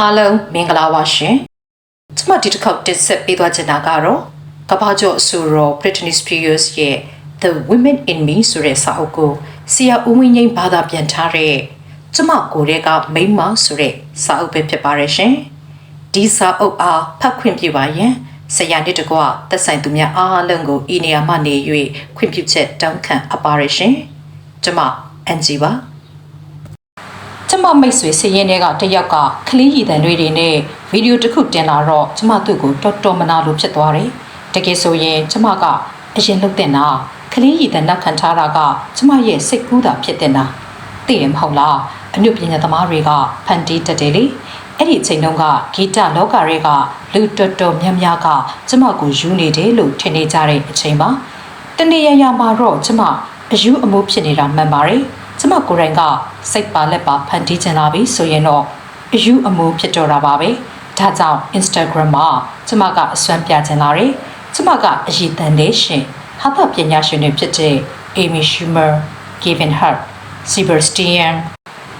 အားလုံးမင်္ဂလာပါရှင်။ကျွန်မဒီတစ်ခေါက်တင်ဆက်ပေးသွားချင်တာကတော့ကမ္ဘာကျော်အဆိုတော် Britney Spears ရဲ့ The Women in Me ဆိုတဲ့စာအုပ်ကိုဆရာဦးဝင်းငိမ့်ဘာသာပြန်ထားတဲ့ကျွန်မကိုယ်တည်းကမိမ့်မဆိုတဲ့စာအုပ်ပဲဖြစ်ပါရဲ့ရှင်။ဒီစာအုပ်အားဖတ်ခွင့်ပြုပါရန်ဆရာနှစ်တကွသက်ဆိုင်သူများအားလုံးကိုဤနေရာမှနေ၍ခွင့်ပြုချက်တောင်းခံအပ်ပါရဲ့ရှင်။ကျွန်မအန်ဂျီပါ။ ကျမမိတ်ဆွေစည်ရင်တွေကတယောက်ကကလေးရည်တန်တွေတွေနဲ့ဗီဒီယိုတစ်ခုတင်လာတော့ကျမသူ့ကိုတော်တော်မနာလို့ဖြစ်သွားတယ်။တကယ်ဆိုရင်ကျမကအရင်လှုပ်တင်တာကလေးရည်တန်နောက်ခံထားတာကကျမရဲ့စိတ်ကူးတာဖြစ်တင်တာ။သိတယ်မဟုတ်လား။အနုပညာသမားတွေကဖန်တီးတတ်တယ်လေ။အဲ့ဒီအချိန်တုန်းကဂီတလောကတွေကလူတော်တော်များများကကျမကိုယူနေတယ်လို့ထင်နေကြတဲ့အချိန်ပါ။တနေ့ရရမှာတော့ကျမအယူအမိုးဖြစ်နေတာမှန်ပါတယ်။ ကျမကိုယ်တိုင်ကစိတ်ပါလက်ပါဖန်တီးချင်လာပြီဆိုရင်တော့အယူအမိုးဖြစ်တော့တာပါပဲဒါကြောင့် Instagram မှာကျမကအစွမ်းပြချင်လာတယ်ကျမကအရည်တန်တဲ့ရှင်ဟာသပညာရှင်တွေဖြစ်တဲ့ Amy Schumer, Kevin Hart, Sebastian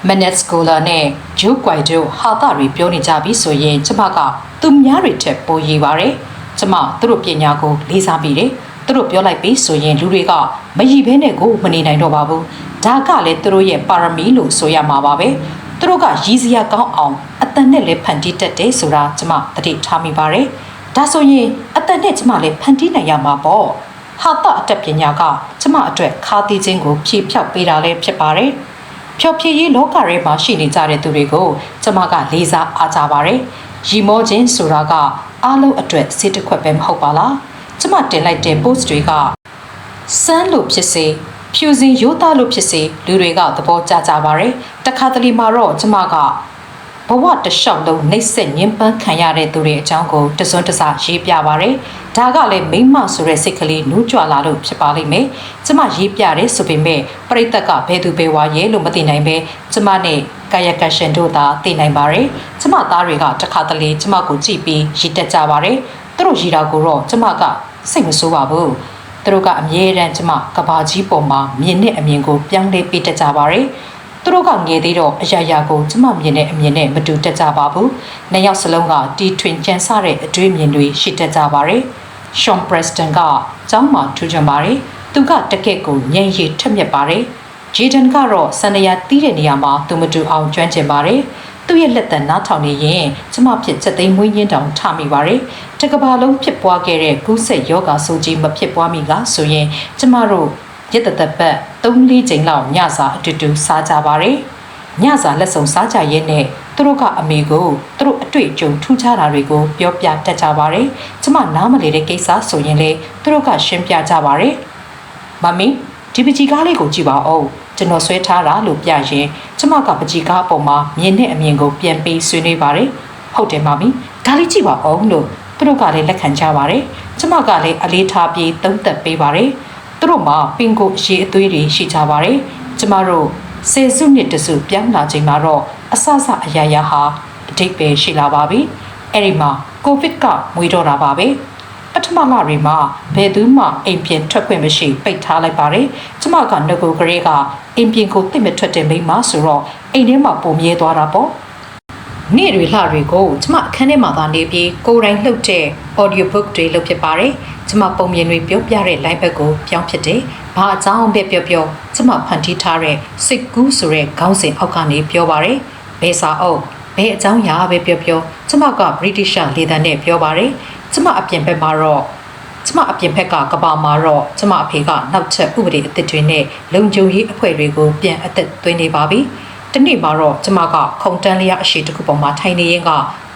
Manet Scholar နဲ့ Joe Guaido ဟာသတွေပြောနေကြပြီဆိုရင်ကျမကသူများတွေထက်ပိုရည်ပါတယ်ကျမသူတို့ပညာကိုလေးစားပြီးတယ်သူတို့ပြောလိုက်ပြီဆိုရင်လူတွေကမရည်ဘဲနဲ့ကိုမနေနိုင်တော့ပါဘူး ဒါကလည်းသူတို့ရဲ့ပါရမီလို့ဆိုရမှာပါပဲသူတို့ကရည်စရာကောင်းအောင်အတန်နဲ့လည်းဖန်တီးတတ်တယ်ဆိုတာကျမသတိထားမိပါတယ်ဒါဆိုရင်အတန်နဲ့ကျမလည်းဖန်တီးနိုင်ရမှာပေါ့ဟာတအတက်ပညာကကျမအတွက်ခါသီးခြင်းကိုဖြည့်ဖြောက်ပေးတာလည်းဖြစ်ပါတယ်ဖြောဖြည့်ရေးလောကရဲမှာရှိနေကြတဲ့သူတွေကိုကျမကလေးစားအားကြပါတယ်ရီမောခြင်းဆိုတာကအားလုံးအတွက်စိတ်တစ်ခွက်ပဲမဟုတ်ပါလားကျမတင်လိုက်တဲ့ post တွေကစမ်းလို့ဖြစ်စေ ဖြူစင်ရိုးသားလို့ဖြစ်စေလူတွေကသဘောကျကြပါတယ်တခါတလေမှာတော့ကျမကဘဝတစ်လျှောက်လုံးနှိပ်စက်ညှဉ်းပန်းခံရတဲ့သူတွေအကြောင်းကိုတစွန်းတစရေးပြပါတယ်ဒါကလည်းမိမဆိုတဲ့စိတ်ကလေးနူးကြွလာလို့ဖြစ်ပါလိမ့်မယ်ကျမရေးပြတယ်ဆိုပေမဲ့ပြိတ္တကဘယ်သူဘယ်ဝါရဲလို့မသိနိုင်ပဲကျမနဲ့ကာယကရှင်တို့သာသိနိုင်ပါတယ်ကျမသားတွေကတခါတလေကျမကိုကြည့်ပြီးရည်တက်ကြပါတယ်သူတို့ရည်တာကိုတော့ကျမကစိတ်မဆိုးပါဘူး သူတို့ကအမြဲတမ်းကျမကဘာကြီးပေါ်မှာမြင်တဲ့အမြင်ကိုပြောင်းလဲပေးတတ်ကြပါတယ်သူတို့ကငယ်သေးတော့အရာရာကိုကျမမြင်တဲ့အမြင်နဲ့မတူတတ်ကြပါဘူး။နှစ်ယောက်စလုံးကတီထွင်ကြံစတဲ့အတွေ့အမြင်တွေရှိတတ်ကြပါတယ်။ Sean Preston ကကျောင်းမှာထူးချွန်ပါတယ်။သူကတကယ့်ကိုညံ့ရည်ထက်မြက်ပါတယ်။ Jaden ကတော့စန္ဒယာတီးတဲ့နေရာမှာသူမတူအောင်ကျွမ်းကျင်ပါတယ်။သူ့ရဲ့လက်တံနားထောင်နေရင်ကျမဖြစ်ချက်သိမ်းမွေးညင်းတောင်ထမိပါတယ်။တကဘာလုံးဖြစ်ပွားခဲ့တဲ့ကူးဆက်ယောဂါဆိုကြီးမဖြစ်ပွားမီကဆိုရင်ကျမတို့ရတတပတ်3-4ချိန်လောက်ညစာအတူတူစားကြပါတယ်။ညစာလက်ဆောင်စားကြရဲ့နဲ့သူတို့ကအမေကိုသူတို့အတွေ့အကြုံထူးခြားတာတွေကိုပြောပြတတ်ကြပါတယ်။ကျမနားမလည်တဲ့ကိစ္စဆိုရင်လေသူတို့ကရှင်းပြကြပါတယ်။မမီဒီပကြီးကားလေးကိုကြည့်ပါဦးကျွန်တော်ဆွဲထားတာလို့ပြရင်ကျမကပကြီးကားပေါ်မှာမြင်တဲ့အမြင်ကိုပြန်ပြီးဆွေးနွေးပါတယ်ဟုတ်တယ်မမီဒါလေးကြည့်ပါဦးလို့သူ တို့ကလည်းလက်ခံကြပါတယ်ကျမကလည်းအလေးထားပြီးသုံးသက်ပေးပါတယ်သူတို့မှာပင်ကိုအရေးအသွေးတွေရှိကြပါတယ်ကျမတို့ဆယ်စုနှစ်တစုပြောင်းလာချိန်မှာတော့အဆအဆအရာရာဟာအတိတ်ပဲရှိလာပါပြီအဲ့ဒီမှာကိုဗစ်ကမွေတော့တာပါပဲပထမလတွေမှာဘယ်သူမှအိမ်ပြင်ထွက်ခွင့်မရှိပိတ်ထားလိုက်ပါတယ်။ကျမကငကိုကလေးကအိမ်ပြင်ကိုတိတ်မထွက်တဲ့မိန်းမဆိုတော့အိမ်ထဲမှာပုံမြဲသွားတာပေါ့။ နေ့တွေလှတွေကိုကျမအခန်းထဲမှာသာနေပြီးကိုယ်တိုင်လှုပ်တဲ့ audio book တွေလုပ်ဖြစ်ပါတယ်။ကျမပုံမြင်တွေပြောပြတဲ့ live ဘက်ကိုပြောင်းဖြစ်တယ်။ဘာအကြောင်းပဲပြောပြောကျမဖန်တီးထားတဲ့စိတ်ကူးဆိုတဲ့ခေါင်းစဉ်အောက်ကနေပြောပါတယ်။ဘယ်စာအုပ်ဘယ်အကြောင်းအရာပဲပြောပြောကျမက British လေသံနဲ့ပြောပါတယ်။ကျမအပြင်ဘက်မှာတော့ကျမအပြင်ဘက်ကကဘာမှာတော့ကျမအဖေကနောက်ထပ်ဥပဒေအသစ်တွေနဲ့လုံခြုံရေးအဖွဲ့တွေကိုပြန်အသက်သွင်းနေပါပြီ။ တနေ့မှာတော့ကျမကခုံတန်းလျာအရှိတစ်ခုပေါ်မှာထိုင်နေရင်က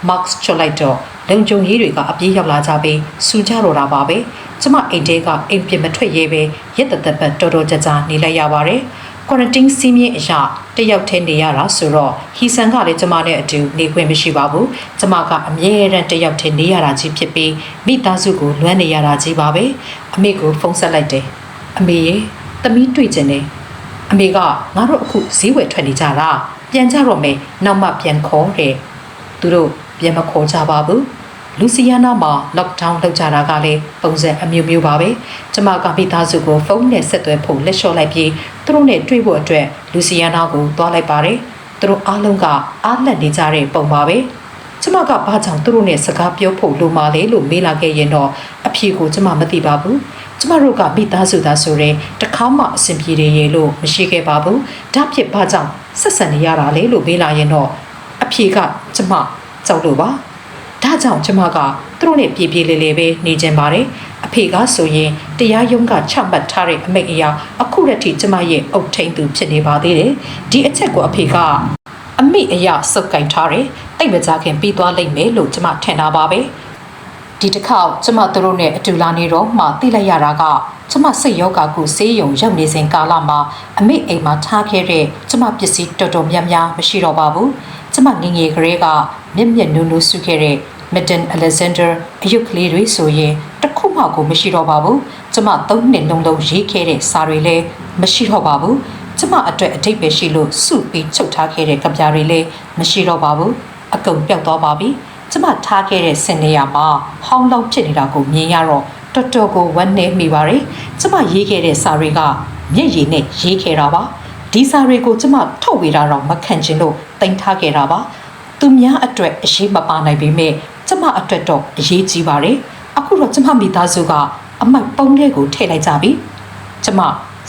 Max ချွတ်လိုက်တော့လုံခြုံရေးတွေကအပြေးရောက်လာကြပြီးစူကြတော့တာပါပဲ။ကျမအိမ်ထဲကအိမ်ပြင်မထွက်ရဲပဲရက်တသက်ပတ်တော်တော်ကြာကြာနေလိုက်ရပါတယ်။ quarantine စီးမြင့်အရာတယောက်တည်းနေရတာဆိုတော့ဟီဆန်ကလည်းကျမနဲ့အတူနေခွင့်မရှိပါဘူးကျမကအမြဲတမ်းတယောက်တည်းနေရတာကြီးဖြစ်ပြီးမိသားစုကိုလွမ်းနေရတာကြီးပါပဲအမေကိုဖုန်းဆက်လိုက်တယ်အမေရေသမီးတွေ့ကျင်တယ် အမေကငါတို့အခုဈေးဝယ်ထွက်နေကြတာပြန်ကြတော့မယ်နောက်မှပြန်ခေါ်တဲ့သူတို့ပြန်မခေါ်ကြပါဘူးလူစီယာနာမှာ lockdown လုပ်ကြတာကလည်းပုံစံအမျိုးမျိုးပါပဲ။ကျမကမိသားစုကိုဖုန်းနဲ့ဆက်သွယ်ဖို့လက်လျှော့လိုက်ပြီးသူတို့နဲ့တွေ့ဖို့အတွက်လူစီယာနာကိုသွားလိုက်ပါတယ်။သူတို့အားလုံးကအားလက်နေကြတဲ့ပုံပါပဲကျမကဘာကြောင့်သူတို့နဲ့စကားပြောဖို့လိုမှလဲလို့မေးလာခဲ့ရင်တော့အဖြေကိုကျမမသိပါဘူး ကျမတို့ကမိသားစုသားဆိုရင်တစ်ခါမှအဆင်ပြေတယ်ရေလို့မရှိခဲ့ပါဘူးဒါဖြစ်ဘာကြောင့်ဆက်ဆံနေရတာလဲလို့မေးလာရင်တော့အဖြေကကျမကြောက်လို့ပါဒါကြောင့်ကျမကသူတို့နဲ့ပြေပြေလေးလေးပဲနေကြပါတယ်အဖေကဆိုရင်တရားရုံးကချမှတ်ထားတဲ့အမိန့်အရာအခုလက်ထိကျမရဲ့အုတ်ထိန်သူဖြစ်နေပါသေးတယ်ဒီအချက်ကိုအဖေကအမိအရာစုပ်ကင်ထားတယ်တိတ်မကြခင်ပြီးသွားလိမ့်မယ်လို့ကျမထင်တာပါပဲ ဒီတစ်ခေါက်ကျမတို့တို့နဲ့အတူလာနေတော့မှသိလိုက်ရတာကကျမစိတ်ယောဂကိုဆေးရုံရောက်နေစဉ်ကာလမှာအမိအိမ်မှာထားခဲ့တဲ့ကျမပစ္စည်းတော်တော်များများမရှိတော့ပါဘူးကျမငငယ်ကလေးကမျက်မျက်နုံနုစုခဲ့တဲ့ Madden Alexander အယုတ်ကလေးတွေဆိုရင်တစ်ခုမှကိုမရှိတော့ပါဘူးကျမသုံးနှစ်လုံးလုံးရေးခဲ့တဲ့စာတွေလည်းမရှိတော့ပါဘူးကျမအတွက်အထိပ္ပယ်ရှိလို့စုပြီးချုပ်ထားခဲ့တဲ့ကြပြားတွေလည်းမရှိတော့ပါဘူးအကုန်ပြောက်သွားပါပြီ ကျမထားခဲ့တဲ့စင်နေရမှာဟောင်းလောင်းဖြစ်နေတာကိုမြင်ရတော့တော်တော်ကိုဝမ်းနည်းမိပါတယ်ကျမရေးခဲ့တဲ့စာတွေကမျက်ရည်နဲ့ရေးခဲ့တာပါဒီစာတွေကိုကျမထုတ်ဝေတာတော့မခံချင်လို့တင်ထားခဲ့တာပါသူများအတွက်အရေးမပါနိုင်ပေမဲ့ကျမအတွက်တော့အရေးကြီးပါတယ်အခုတော့ကျမမိသားစုကအမိုက်ပုံးလေးကိုထည့်လိုက်ကြပြီကျမ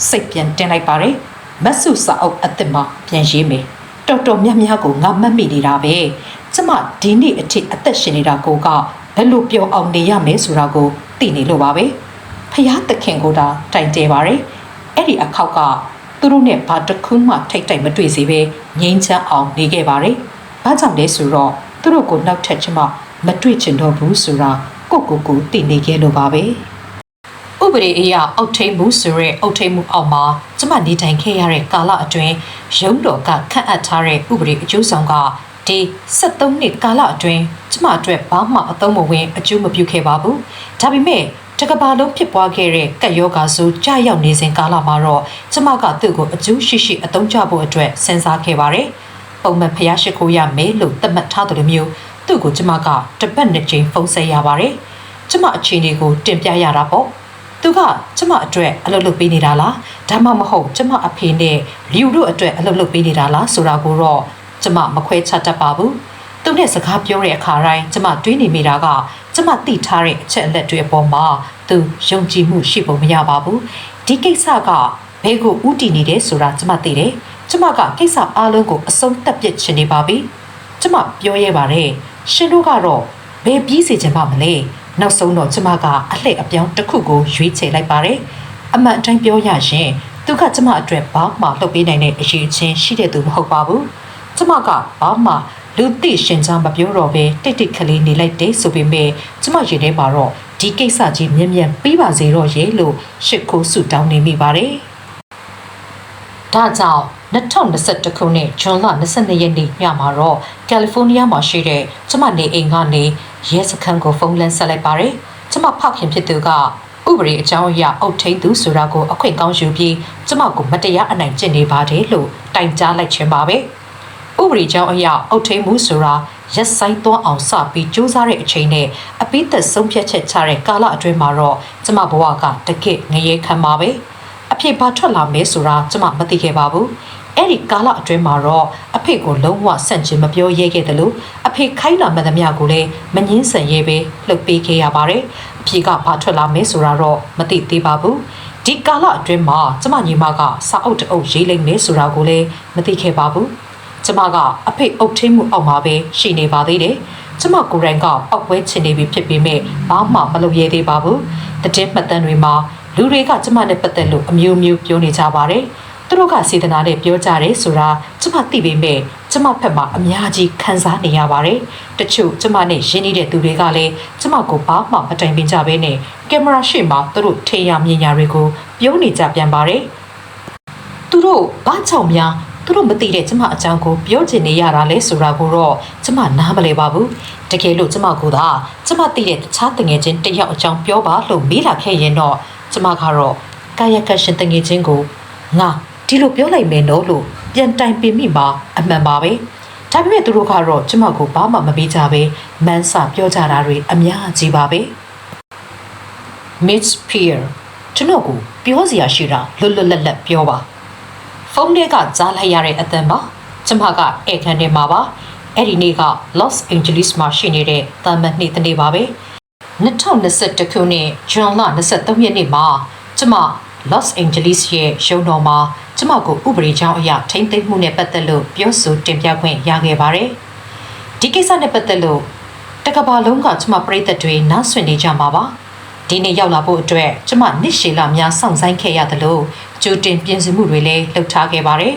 စိတ်ပြန်တင်လိုက်ပါတယ်မတ်စုစာအုပ်အစ်စ်မှာပြန်ရေးမယ်တော်တော်များများကိုငါမှတ်မိနေတာပဲ ကျမဒီနေ့အထိအသက်ရှင်နေတာကိုကဘယ်လိုပြောအောင်နေရမယ်ဆိုတာကိုသိနေလို့ပါပဲဖျားသခင်ကိုဒါတိုင်တဲပါတယ်အဲ့ဒီအခောက်ကသူတို့နဲ့ဘာတစ်ခုမှထိတ်တိုက်မတွေ့စေပဲငြိမ်းချမ်းအောင်နေခဲ့ပါတယ်ဘာကြောင့်လဲဆိုတော့သူတို့ကိုနောက်ထပ်ချင်မှမတွေ့ချင်တော့ဘူးဆိုတာကိုကိုကိုသိနေခဲ့လို့ပါပဲဥပဒေအရအောက်ထိန်မှုဆိုရဲအောက်ထိန်မှုအောက်မှာကျမနေထိုင်ခဲ့ရတဲ့ကာလအတွင်းရုံးတော်ကခန့်အပ်ထားတဲ့ဥပဒေအကျိုးဆောင်က ဒီ73နှစ်ကာလအတွင်းကျမအတွက်ဘာမှအသုံးမဝင်အကျိုးမပြုခဲ့ပါဘူးဒါပေမဲ့တကဘာလုံးဖြစ်ပွားခဲ့တဲ့ကက်ယောဂါဆိုကြာရောက်နေစဉ်ကာလမှာတော့ကျမကသူ့ကိုအကျိုးရှိရှိအသုံးချဖို့အတွက်စဉ်းစားခဲ့ပါတယ်ပုံမှန်ဖျားရှိခိုးရမယ်လို့သတ်မှတ်ထားတယ်လို့မျိုးသူ့ကိုကျမကတပတ်နှစ်ကြိမ်ဖုန်းဆက်ရပါတယ်ကျမအခြေအနေကိုတင်ပြရတာပေါ့သူကကျမအတွက်အလုပ်လုပ်ပေးနေတာလားဒါမှမဟုတ်ကျမအဖေနဲ့လျူတို့အတွက်အလုပ်လုပ်ပေးနေတာလားဆိုတာကိုတော့ ကျမမခွဲခြားတတ်ပါဘူးသူနဲ့စကားပြောတဲ့အခါတိုင်းကျမတွေးနေမိတာကကျမသိထားတဲ့အချက်အလက်တွေအပေါ်မှာသူယုံကြည်မှုရှိပုံမရပါဘူးဒီကိစ္စကဘဲကိုဥတည်နေတယ်ဆိုတာကျမသိတယ်ကျမကကိစ္စအားလုံးကိုအဆုံးသတ်ပစ်ချင်နေပါပြီကျမပြောရဲပါတယ်ရှင်တို့ကတော့ဘယ်ပြီးစီချင်ပါမလဲနောက်ဆုံးတော့ကျမကအလှည့်အပြောင်းတစ်ခုကိုရွေးချယ်လိုက်ပါတယ်အမှန်အတိုင်းပြောရရင်သူကကျမအတွက်ဘာမှလှုပ်ပေးနိုင်တဲ့အရေးချင်းရှိတဲ့သူမဟုတ်ပါဘူး ကျမကဘာမှလူသိရှင်ကြားမပြောတော့ဘဲတိတ်တိတ်ကလေးနေလိုက်တယ်ဆိုပေမဲ့ကျမရင်ထဲမှာတော့ဒီကိစ္စကြီးမြင်မြန်ပြီးပါစေတော့ရေလို့ရှစ်ခိုးဆုတောင်းနေမိပါတယ်။ဒါကြောင့်2021ခုနှစ်ဇွန်လ22ရက်နေ့ညမှာတော့ကယ်လီဖိုးနီးယားမှာရှိတဲ့ကျမနေအိမ်ကနေရဲစခန်းကိုဖုန်းလန်းဆက်လိုက်ပါတယ်။ကျမဖောက်ခင်ဖြစ်သူကဥပဒေအကြောင်းအရာအုပ်ထိန်သူဆိုတာကိုအခွင့်ကောင်းယူပြီးကျမကိုမတရားအနိုင်ကျင့်နေပါတယ်လို့တိုင်ကြားလိုက်ခြင်းပါပဲ။ ဥပဒေကြောင်းအရာအုပ်ထိန်မှုဆိုတာရက်ဆိုင်သွားအောင်စပြီးစူးစမ်းတဲ့အချိန်နဲ့အပိသက်ဆုံးဖြတ်ချက်ချတဲ့ကာလအတွင်းမှာတော့ကျမဘဝကတကယ့်ငရေခံပါပဲ။အဖြစ်ဘာထွက်လာမဲဆိုတာကျမမသိခဲ့ပါဘူး။အဲ့ဒီကာလအတွင်းမှာတော့အဖေကိုလုံးဝဆန့်ကျင်မပြောရဲခဲ့တယ်လို့အဖေခိုင်းလာမှန်သမျှကိုလည်းမငင်းဆန်ရဲပဲလှုပ်ပေးခဲ့ရပါတယ်အဖေကဘာထွက်လာမဲဆိုတာတော့မသိသေးပါဘူးဒီကာလအတွင်းမှာကျမညီမကစာအုပ်တအုပ်ရေးလိုက်မယ်ဆိုတာကိုလည်းမသိခဲ့ပါဘူး ကျမကအဖေအုပ်ထင်းမှုအောက်မှာပဲရှိနေပါသေးတယ်ကျမကိုယ်တိုင်ကပောက်ပွဲချင်နေပြီဖြစ်ပေမဲ့ဘာမှမလုပ်ရသေးပါဘူးတည်င်းမှတ်တမ်းတွေမှာလူတွေကကျမနဲ့ပတ်သက်လို့အမျိုးမျိုးပြောနေကြပါတယ်သူတို့ကစေတနာနဲ့ပြောကြတယ်ဆိုတာကျမသိပေမဲ့ကျမဖက်မှာအများကြီးခံစားနေရပါတယ်။တချို့ကျမနဲ့ရင်းနှီးတဲ့သူတွေကလည်းကျမကိုဘာမှမတိုင်ပင်ကြဘဲနဲ့ကင်မရာရှေ့မှာသူတို့ထေရမြင်ညာတွေကိုပြောနေကြပြန်ပါတယ်။သူတို့ဘာကြောင့်များ သူတို့မသိတဲ့ကျမအကြောင်းကိုပြောချင်နေရတာလဲဆိုတာကိုတော့ကျမနားမလဲပါဘူး။တကယ်လို့ကျမကသာကျမသိတဲ့တခြားတငယ်ချင်းတစ်ယောက်အကြောင်းပြောပါလို့မေးလာခဲ့ရင်တော့ကျမကတော့ကာယကရှင်တငယ်ချင်းကိုငါဒီလိုပြောလိုက်မယ်နော်လို့ပြန်တိုင်ပင်မိမှာအမှန်ပါပဲဒါပေမဲ့သူတို့ကတော့ကျမကိုဘာမှမပေးကြပဲမန်းစာပြောကြတာတွေအများကြီးပါပဲ Miss Peer ကျွန်တော်ကိုပြောစရာရှိတာလွတ်လွတ်လပ်လပ်ပြောပါ ဖုန်းထဲကကြားလိုက်ရတဲ့အသံပါကျမကဧကန်ထဲမှာပါအဲ့ဒီနေ့က Los Angeles မှာရှိနေတဲ့တာမန်နေ့တစ်နေ့ပါပဲ2021ခုနှစ်ဇွန်လ23ရက်နေ့မှာကျမ Los Angeles ရဲ့ရုံးတော်မှာကျမကိုဥပဒေကြောင်းအရထိမ့်သိမ်းမှုနဲ့ပတ်သက်လို့ပြောဆိုတင်ပြခွင့်ရခဲ့ပါတယ်ဒီကိစ္စနဲ့ပတ်သက်လို့တကဘာလုံးကကျမပြိသက်တွေနားဆွင့်နေကြမှာပါ ဒီနေ့ရောက်လာဖို့အတွက်ကျမနှစ်ရှည်လများစောင့်ဆိုင်ခဲ့ရတယ်လို့ကြိုတင်ပြင်ဆင်မှုတွေလည်းလုပ်ထားခဲ့ပါတယ်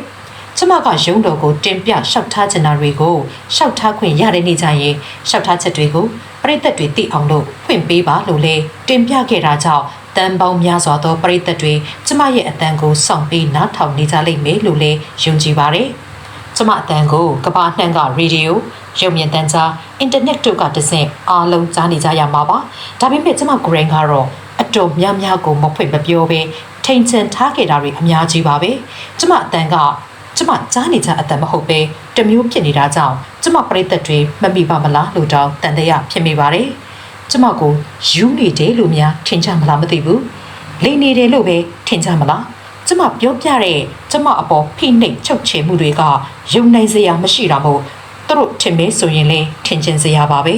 ကျမကရုံးတော်ကိုတင်ပြလျှောက်ထားချင်တာတွေကိုလျှောက်ထားခွင့်ရတဲ့နေ့ကျရင်လျှောက်ထားချက်တွေကိုပရိသတ်တွေသိအောင်လို့ဖွင့်ပေးပါလို့လည်းတင်ပြခဲ့တာကြောင့်တန်ပေါင်းများစွာသောပရိသတ်တွေကျမရဲ့အတန်ကိုစောင့်ပြီးနားထောင်နေကြလိမ့်မယ်လို့လည်းယုံကြည်ပါတယ်။ ကျမအတန်ကိုကဘာနှံ့ကရေဒီယိုရုပ်မြင်သံကြားအင်တာနက်တို့ကတဆင့်အားလုံးကြားနေကြရမှာပါ။ဒါပေမဲ့ကျမကိုရင်ကတော့အတော်များများကိုမဖွင့်မပြောဘဲထိန်ချန်ထားခဲ့တာတွေအများကြီးပါပဲ။ကျမအတန်ကကျမကြားနေကြအတန်မဟုတ်ပဲတမျိုးဖြစ်နေတာကြောင့်ကျမပြိသက်တွေမမိပါမလားလို့တောင်းတန်တရားဖြစ်မိပါတယ်။ကျမကိုယူနေတယ်လို့များထင်ကြမလားမသိဘူး။လိန်နေတယ်လို့ပဲထင်ကြမလား။ ကျမပြောပြတဲ့ကျမအပေါ်ဖိနှိပ်ချုပ်ချယ်မှုတွေကယုံနိုင်စရာမရှိတာမို့သူတို့ထင်မဲဆိုရင်လည်းထင်ကျင်စရာပါပဲ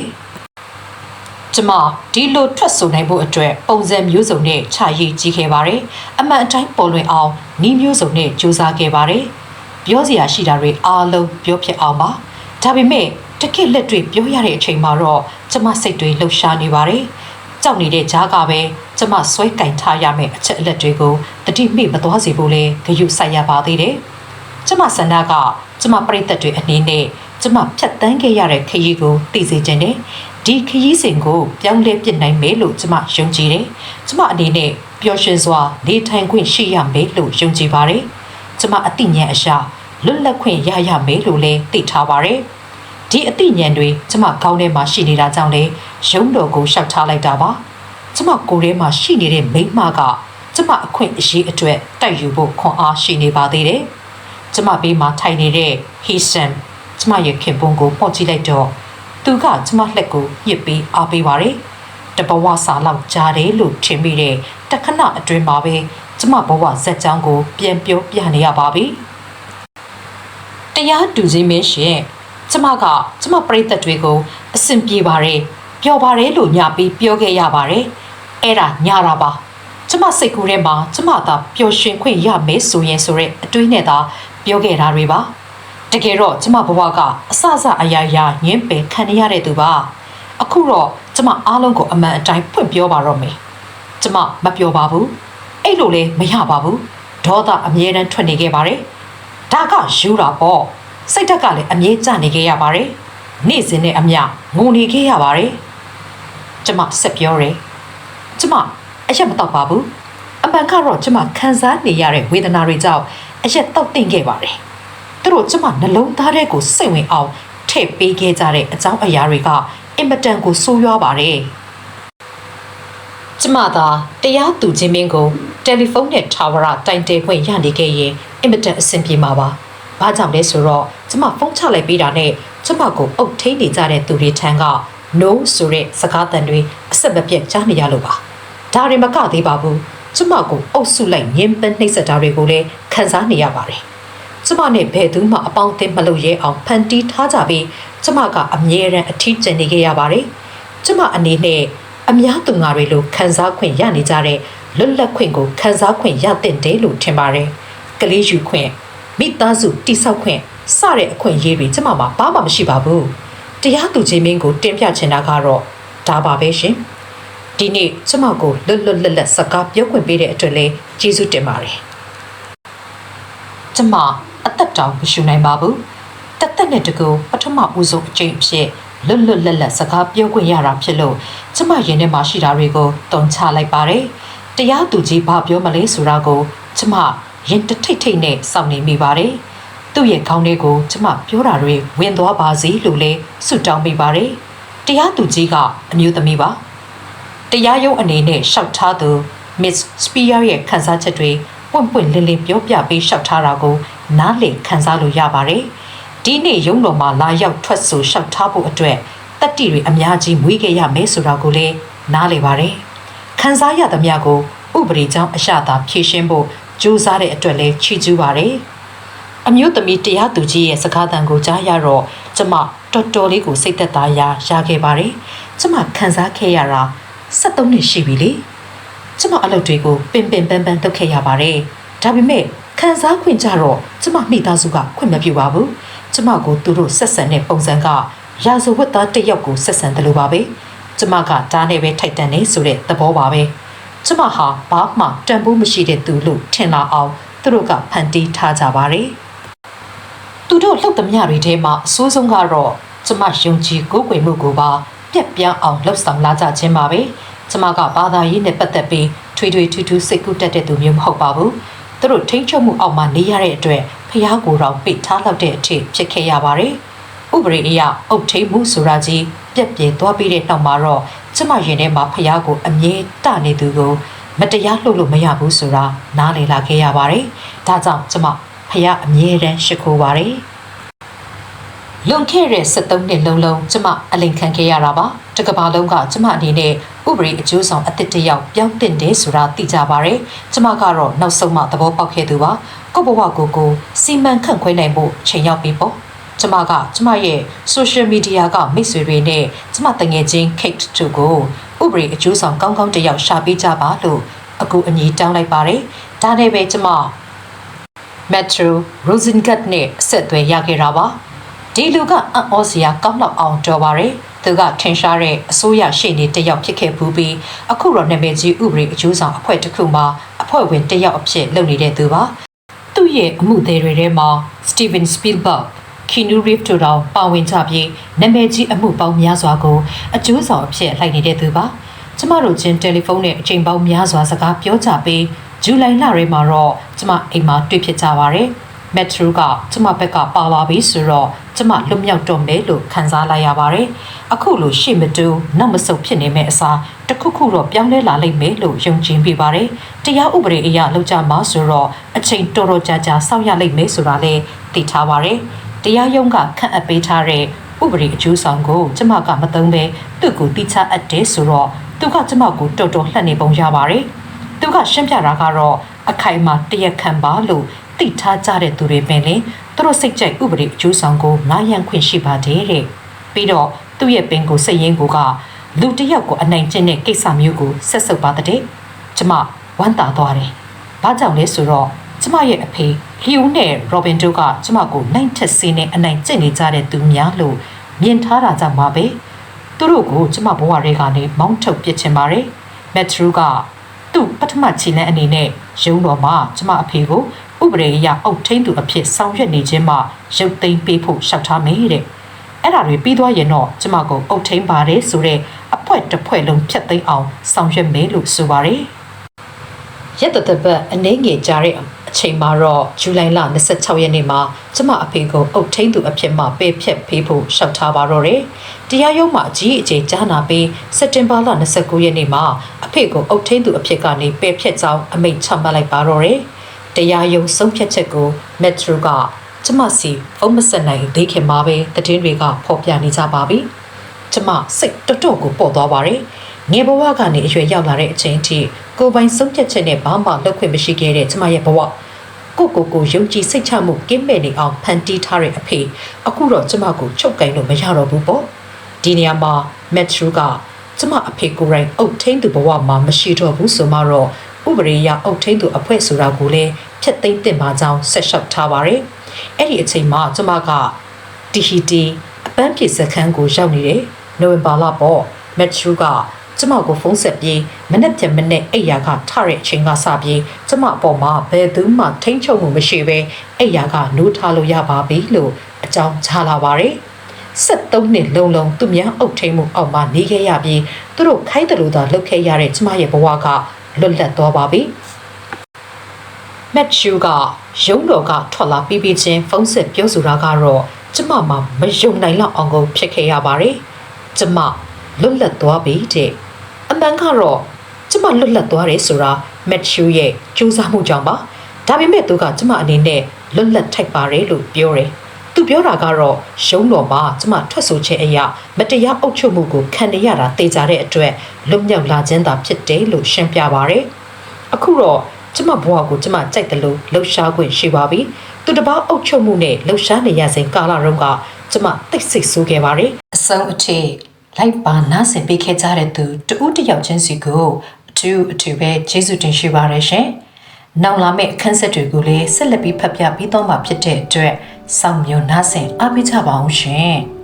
။ကျမဒီလိုထွက်ဆိုနိုင်ဖို့အတွက်ပုံစံမျိုးစုံနဲ့ခြာရည်ကြီးခဲ့ပါတယ်။အမှန်အတိုင်းပေါ်လွင်အောင်ဤမျိုးစုံနဲ့စူးစမ်းခဲ့ပါတယ်။ပြောစရာရှိတာတွေအားလုံးပြောဖြစ်အောင်ပါ။ဒါပေမဲ့တကယ့်လက်တွေပြောရတဲ့အချိန်မှာတော့ကျမစိတ်တွေလှုပ်ရှားနေပါတယ်။ ကြောက်နေတဲ့ကြားကပဲကျမဆွဲကင်ထားရမယ့်အချက်အလက်တွေကိုတတိမိမသွားစေဖို့လဲဂရုစိုက်ရပါသေးတယ်။ကျမဆန္ဒကကျမပြိသက်တွေအနေနဲ့ကျမဖြတ်တန်းခဲ့ရတဲ့ခရီးကိုသိစေခြင်းနဲ့ဒီခရီးစဉ်ကိုပြောင်းလဲပြစ်နိုင်မယ်လို့ကျမယုံကြည်တယ်။ကျမအနေနဲ့ပျော်ရွှင်စွာနေထိုင်ခွင့်ရှိရမယ်လို့ယုံကြည်ပါတယ်။ကျမအသိဉာဏ်အရာလွတ်လပ်ခွင့်ရရမယ်လို့လည်းသိထားပါတယ်။ ဒီအသိဉာဏ်တွေကျမကောင်းထဲမှာရှိနေတာကြောင့်လေရုံးတော်ကိုရှောက်ထားလိုက်တာပါ။ကျမကိုယ်ထဲမှာရှိနေတဲ့မိန်းမကကျမအခွင့်အရေးအတွက်တိုက်ယူဖို့ခွန်အားရှိနေပါသေးတယ်။ကျမဘေးမှာထိုင်နေတဲ့ Hesan ကျမရဲ့ခင်ပွန်းကိုပေါ့ကြည့်လိုက်တော့သူကကျမလက်ကိုညှစ်ပြီးအားပေးပါတယ်။တဘဝစာလောက်ကြားတယ်လို့ထင်မိတဲ့တခဏအတွင်းမှာပဲကျမဘဝဇက်ကြောင်းကိုပြန်ပြောပြနေရပါပြီ။တရားတူခြင်းမင်းရှင် ကျမကကျမပြိသက်တွေကိုအဆင်ပြေပါတယ်ပျော်ပါတယ်လို့ညာပြီးပြောခဲ့ရပါတယ်။အဲ့ဒါညာတာပါ။ကျမစိတ်ကူးထဲမှာကျမသာပျော်ရွှင်ခွင့်ရမယ်ဆိုရင်ဆိုတဲ့အတွေးနဲ့သာပြောခဲ့တာတွေပါ။တကယ်တော့ကျမဘဝကအစစအရာရာညင်းပယ်ခံရတဲ့သူပါအခုတော့ကျမအားလုံးကိုအမှန်အတိုင်းဖွင့်ပြောပါတော့မယ်ကျမမပြောပါဘူးအဲ့လိုလဲမရပါဘူးဒေါသအမြဲတမ်းထွက်နေခဲ့ပါတယ်ဒါကယူတာပေါ့ စိတ်ဓာတ်ကလည်းအမြဲကျနေခဲ့ရပါတယ်နေ့စဉ်နဲ့အမျှငုံနေခဲ့ရပါတယ်ကျမဆက်ပြောတယ်ကျမအရက်မတော့ပါဘူးအမှန်ကတော့ကျမခံစားနေရတဲ့ဝေဒနာတွေကြောင့်အရက်တော့တင်ခဲ့ပါတယ်သူတို့ကျမနှလုံးသားထဲကိုစိတ်ဝင်အောင်ထည့်ပေးခဲ့ကြတဲ့အကြောင်းအရာတွေကအင်မတန်ကိုဆိုးရွားပါတယ်ကျမသာတရားသူချင်းမင်းကိုတယ်လီဖုန်းနဲ့ထာဝရတိုင်တယ်ခွင့်ရနေခဲ့ရင်အင်မတန်အဆင်ပြေမှာပါ။ ဘာကြောင့်လဲဆိုတော့ကျမဖုန်းချလိုက်ပေးတာနဲ့ကျမကိုအုပ်ထိန်နေကြတဲ့သူတွေထံက no ဆိုတဲ့စကားသံတွေအဆက်မပြတ်ကြားနေရလို့ပါ။ဒါရင်မကသေးပါဘူး။ကျမကိုအုပ်စုလိုက်ညှင်းပန်းနှိပ်စက်တာတွေကိုလည်းခံစားနေရပါတယ်။ကျမနဲ့ဘယ်သူမှအပေါင်းအသင်းမလုပ်ရဲအောင်ဖန်တီးထားကြပြီးကျမကအမြဲတမ်းအထီးကျန်နေခဲ့ရပါတယ်။ကျမအနေနဲ့အများသူငါတွေလိုခံစားခွင့်ရနေကြတဲ့လွတ်လပ်ခွင့်ကိုခံစားခွင့်ရတဲ့တယ်လို့ထင်ပါတယ်။ကလေးယူခွင့် မိသားစုတိဆောက်ခွင့်စတဲ့အခွင့်အရေးတွေကျမမှာဘာမှမရှိပါဘူး။တရားသူချင်းမင်းကိုတင်ပြချင်တာကတော့ဒါပါပဲရှင်။ဒီနေ့ကျမကိုလွတ်လွတ်လပ်လပ်စကားပြောခွင့်ပေးတဲ့အတွက်လည်းကျေးဇူးတင်ပါတယ်။ကျမအသက်တောင်မရှူနိုင်ပါဘူးတသက်နဲ့တကူပထမဦးဆုံးအကျင့်ဖြစ်လွတ်လွတ်လပ်လပ်စကားပြောခွင့်ရတာဖြစ်လို့ကျမရင်ထဲမှာရှိတာတွေကိုတုံချလိုက်ပါတယ်တရားသူကြီးဘာပြောမလဲဆိုတာကိုကျမ ရင်တထိတ်ထိတ်နဲ့စောင့်နေမိပါတယ်သူ့ရဲ့ခေါင်းထဲကိုကျမပြောတာတွေဝင်သွားပါစေလို့လဲဆုတောင်းမိပါတယ်တရားသူကြီးကအမျိုးသမီးပါတရားရုံးအနေနဲ့ရှောက်ထားသူ Miss Spear ရဲ့ခန်းစားချက်တွေပွင့်ပွင့်လင်းလင်းပြောပြပေးရှောက်ထားတာကိုနားလည်ခံစားလို့ရပါတယ်။ဒီနေ့ရုံတော်မှာလာရောက်ထွက်ဆိုရှောက်ထားဖို့အတွက်တက်တီတွေအများကြီးမွေးခဲ့ရမယ်ဆိုတာကိုလည်းနားလည်ပါတယ်။ခံစားရသမျှကိုဥပဒေကြောင်းအရှတာဖြည့်ရှင်းဖို့ ကြိုးစားတဲ့အတွက်လည်းချီးကျူးပါတယ်။အမျိုးသမီးတရားသူကြီးရဲ့စကားသံကိုကြားရတော့ကျမတော်တော်လေးကိုစိတ်သက်သာရာရခဲ့ပါတယ်ကျမခံစားခဲ့ရတာ73နှစ်ရှိပြီလေကျမအလုပ်တွေကိုပင်ပင်ပန်းပန်းလုပ်ခဲ့ရပါတယ်ဒါပေမဲ့ခံစားခွင့်ကြတော့ကျမမိသားစုကခွင့်မပြုပါဘူးကျမကိုသူတို့ဆက်ဆံတဲ့ပုံစံကရာဇဝတ်သားတစ်ယောက်ကိုဆက်ဆံတယ်လို့ပါပဲကျမကဒါနဲ့ပဲထိုက်တန်နေဆိုတဲ့သဘောပါပဲ ကျမဟာဘာမှတန်ဖိုးမရှိတဲ့သူလို့ထင်လာအောင်သူတို့ကဖန်တီးထားကြပါတယ်သူတို့လှုပ်သမျှတွေထဲမှာအဆိုးဆုံးကတော့ကျမယုံကြည်ကိုးကွယ်မှုကိုပါပြက်ပြန်းအောင်လှုပ်ဆောင်လာကြခြင်းပါပဲကျမကဘာသာရေးနဲ့ပတ်သက်ပြီးထွေထွေထူးထူးစိတ်ကူးတက်တဲ့သူမျိုးမဟုတ်ပါဘူးသူတို့ထိန်းချုပ်မှုအောက်မှာနေရတဲ့အတွက်ဖះကိုယ်တော်ပိတ်ထားလောက်တဲ့အထိဖြစ်ခဲ့ရပါတယ် ဥပဒေအရအုပ်ထိန်းမှုဆိုတာကြီးပြက်ပြဲသွားပြီးတဲ့နောက်မှာတော့ကျမရင်ထဲမှာဖះကိုအမြဲတနေသူကိုမတရားလှုပ်လို့မရဘူးဆိုတာနားလည်လာခဲ့ရပါတယ်ဒါကြောင့်ကျမဖះအမြဲတမ်းရှိခိုးပါတယ်လွန်ခဲ့တဲ့73နှစ်လုံးလုံးကျမအလိန်ခံခဲ့ရတာပါတကဘာလုံးကကျမအနေနဲ့ဥပဒေအကျိုးဆောင်အသစ်တစ်ယောက်ပြောင်းတင်တယ်ဆိုတာသိကြပါရယ်ကျမကတော့နောက်ဆုံးမှသဘောပေါက်ခဲ့သူပါကိုယ့်ဘဝကိုယ်ကိုစီမံခန့်ခွဲနိုင်ဖို့ချိန်ရောက်ပြီပေါ့ ကျမကကျမရဲ့ social media ကမိတ်ဆွေတွေနဲ့ကျမတငယ်ချင်း Kate တို့ကိုဥပဒေအကျိုးဆောင်ကောင်းကောင်းတစ်ယောက်ရှာပေးကြပါလို့အကူအညီတောင်းလိုက်ပါတယ်ဒါနဲ့ပဲကျမ Metro Rosengart နဲ့ဆက်သွယ်ရခဲ့တာပါဒီလူကအံ့ဩစရာကောင်းလောက်အောင်တော်ပါရယ်သူကထင်ရှားတဲ့အစိုးရရှေ့နေတစ်ယောက်ဖြစ်ခဲ့ဘူးပြီးအခုတော့နာမည်ကြီးဥပဒေအကျိုးဆောင်အဖွဲ့တစ်ခုမှာအဖွဲ့ဝင်တစ်ယောက်အဖြစ်လုပ်နေတဲ့သူပါသူ့ရဲ့အမှုသေးတွေထဲမှာ Steven Spielberg Keanu Reeves တို့တောင်ပါဝင်ကြပြီးနာမည်ကြီးအမှုပေါင်းများစွာကိုအကျိုးဆောင်အဖြစ်လိုက်နေတဲ့သူပါကျမတို့ချင်းတယ်လီဖုန်းနဲ့အချိန်ပေါင်းများစွာစကားပြောကြပြီးဇူလိုင်လထဲမှာတော့ကျမအိမ်မှာတွေ့ဖြစ်ကြပါတယ်မက်ထရူကကျမဘက်ကပါလာပြီဆိုတော့ကျမလွတ်မြောက်တော့မယ်လို့ခံစားလိုက်ရပါတယ်။အခုလိုရှေ့မတူနောက်မဆုတ်ဖြစ်နေမဲ့အစားတစ်ခုခုတော့ပြောင်းလဲလာလိမ့်မယ်လို့ယုံကြည်မိပါတယ်။တရားဥပဒေအရလောက်ကြမှာဆိုတော့အချိန်တော်တော်ကြာကြာစောင့်ရလိမ့်မယ်ဆိုတာလည်းသိထားပါတယ်။ တရားရုံးကခန့်အပ်ပေးထားတဲ့ဥပဒေအကျိုးဆောင်ကိုကျမကမသုံးပဲသူ့ကိုတိချအပ်တယ်ဆိုတော့သူကကျမကိုတော်တော်လှက်နေပုံရပါတယ်။သူကရှင်းပြတာကတော့အခိုင်အမာတရက်ခံပါလို့တိထားကြတဲ့သူတွေပဲလေသူတို့စိတ်ကြိုက်ဥပဒေအကျိုးဆောင်ကိုငားရန်ခွင့်ရှိပါတယ်တဲ့ပြီးတော့သူ့ရဲ့ပင်ကိုစိတ်ရင်းကိုကလူတစ်ယောက်ကိုအနိုင်ကျင့်တဲ့ကိစ္စမျိုးကိုဆက်ဆုပ်ပါတဲ့ကျမဝမ်းသာသွားတယ်ဘာကြောင့်လဲဆိုတော့ ကျမရဲ့အဖေလျူနဲ့ရောဘင်တို့ကကျမကိုနိုင်ထက်စင်းနဲ့အနိုင်ကျင့်နေကြတဲ့သူများလို့မြင်ထားတာကြောင့်ပါပဲသူတို့ကိုကျမဘဝတွေကနေမောင်းထုတ်ပစ်ချင်ပါတယ်မက်ထရူကသူ့ပထမခြေလန်းအနေနဲ့ရုံးတော်မှာကျမအဖေကိုဥပဒေအရအုပ်ထိန်သူအဖြစ်ဆောင်ရွက်နေခြင်းမှာရုပ်သိမ်းပေးဖို့ရှောက်ထားမယ်တဲ့အဲ့ဒါတွေပြီးသွားရင်တော့ကျမကိုအုပ်ထိန်ပါတယ်ဆိုတော့အဖွဲတစ်ဖွဲလုံးဖြတ်သိမ်းအောင်ဆောင်ရွက်မယ်လို့ဆိုပါတယ်ရက်တတပတ်အနေငယ်ကြတဲ့အ ချိန်မှာတော့ဇူလိုင်လ26ရက်နေ့မှာကျမအဖေကိုအုပ်ထိန်သူအဖြစ်မှပေးဖြတ်ပေးဖို့ရှောက်ထားပါတော့တယ်တရားရုံးမှာအကြီးအကျယ်ကြားနာပြီးစက်တင်ဘာလ29ရက်နေ့မှာအဖေကိုအုပ်ထိန်သူအဖြစ်ကနေပယ်ဖြတ်ကြောင်းအမိန့်ချမှတ်လိုက်ပါတော့တယ်တရားရုံးဆုံးဖြတ်ချက်ကိုမက်ထရူကကျမစီဖုံးမဆက်နိုင်ဒေးခင်မှာပဲတည်င်းတွေကဖော်ပြနေကြပါပြီ။ကျမစိတ်တော်တော်ကိုပေါ်သွားပါတယ်။ငယ်ဘဝကနေအရွယ်ရောက်လာတဲ့အချိန်ထိကိုယ်ပိုင်ဆုံးဖြတ်ချက်နဲ့ဘာမှလုပ်ခွင့်မရှိခဲ့တဲ့ကျမရဲ့ဘဝ ကိုကိုကိုယုံကြည်စိတ်ချမှုကင်းမဲ့နေအောင်ဖန်တီးထားတဲ့အဖေအခုတော့ကျမကိုချုပ်ကင်လို့မရတော့ဘူးပေါ့။ဒီနေရာမှာမက်ထရူကကျမအဖေကိုယ်တိုင်အုပ်ထိန်သူဘဝမှာမရှိတော့ဘူးဆိုမှတော့ဥပဒေအရအုပ်ထိန်သူအဖွဲ့ဆိုတာကိုလည်းဖျက်သိမ်းတင်ပါကြောင်းဆက်လျှောက်ထားပါတယ်။အဲ့ဒီအချိန်မှာကျမကတီဟီတီအပန်းဖြေစခန်းကိုရောက်နေတယ်။နိုဝင်ဘာလပေါ့မက်ထရူက ကျမကိုဖုန်းဆက်ပြီးမနေ့ပြန်မနေ့အိယာကထတဲ့အချိန်ကစပြီးကျမအပေါ်မှာဘယ်သူမှထိန်းချုပ်မှုမရှိဘဲအိယာကနိုးထားလို့ရပါပြီလို့အကြောင်းကြားလာပါတယ်။73နှစ်လုံးလုံးသူများအုပ်ထိန်မှုအောက်မှာနေခဲ့ရပြီးသူတို့ခိုင်းတယ်လို့သာလုပ်ခဲ့ရတဲ့ကျမရဲ့ဘဝကလွတ်လပ်သွားပါပြီ။မက်ချူကရုံးတော်ကထွက်လာပြီးပြီးချင်းဖုန်းဆက်ပြောဆိုတာကတော့ကျမမှမယုံနိုင်လောက်အောင်ကိုဖြစ်ခဲ့ရပါတယ်။ကျမလွတ်လပ်သွားပြီတဲ့ အမှန်ကတော့ကျမလွတ်လပ်သွားတယ်ဆိုတာမက်ချူရဲ့ကြိုးစားမှုကြောင့်ပါ။ဒါပေမဲ့သူကကျမအနေနဲ့လွတ်လပ်ထိုက်ပါတယ်လို့ပြောတယ်။သူပြောတာကတော့ရုံးတော်မှာကျမထွက်ဆိုချက်အရာမတရားအုပ်ချုပ်မှုကိုခံရရတာတေချာတဲ့အတွက်လွတ်မြောက်လာခြင်းသာဖြစ်တယ်လို့ရှင်းပြပါရယ်အခုတော့ကျမဘဝကိုကျမကြိုက်တယ်လို့လှုပ်ရှားခွင့်ရှိပါပြီသူတစ်ပါးအုပ်ချုပ်မှုနဲ့လှုပ်ရှားနေရစဉ်ကာလတုန်းကကျမတိတ်ဆိတ်ဆိုးခဲ့ပါတယ်အဆုံးအထိ လိုက်ပါနားဆင်ပေးခဲ့ကြတဲ့သူတဦးတစ်ယောက်ချင်းစီကိုအထူးအထူးပဲကျေးဇူးတင်ရှိပါတယ်ရှင်။နောက်လာမယ့်အခန်းဆက်တွေကိုလည်းဆက်လက်ပြီးဖတ်ပြပြီးတော့မှာဖြစ်တဲ့အတွက်စောင့်မျှော်နားဆင်အားပေးကြပါအောင်ရှင်။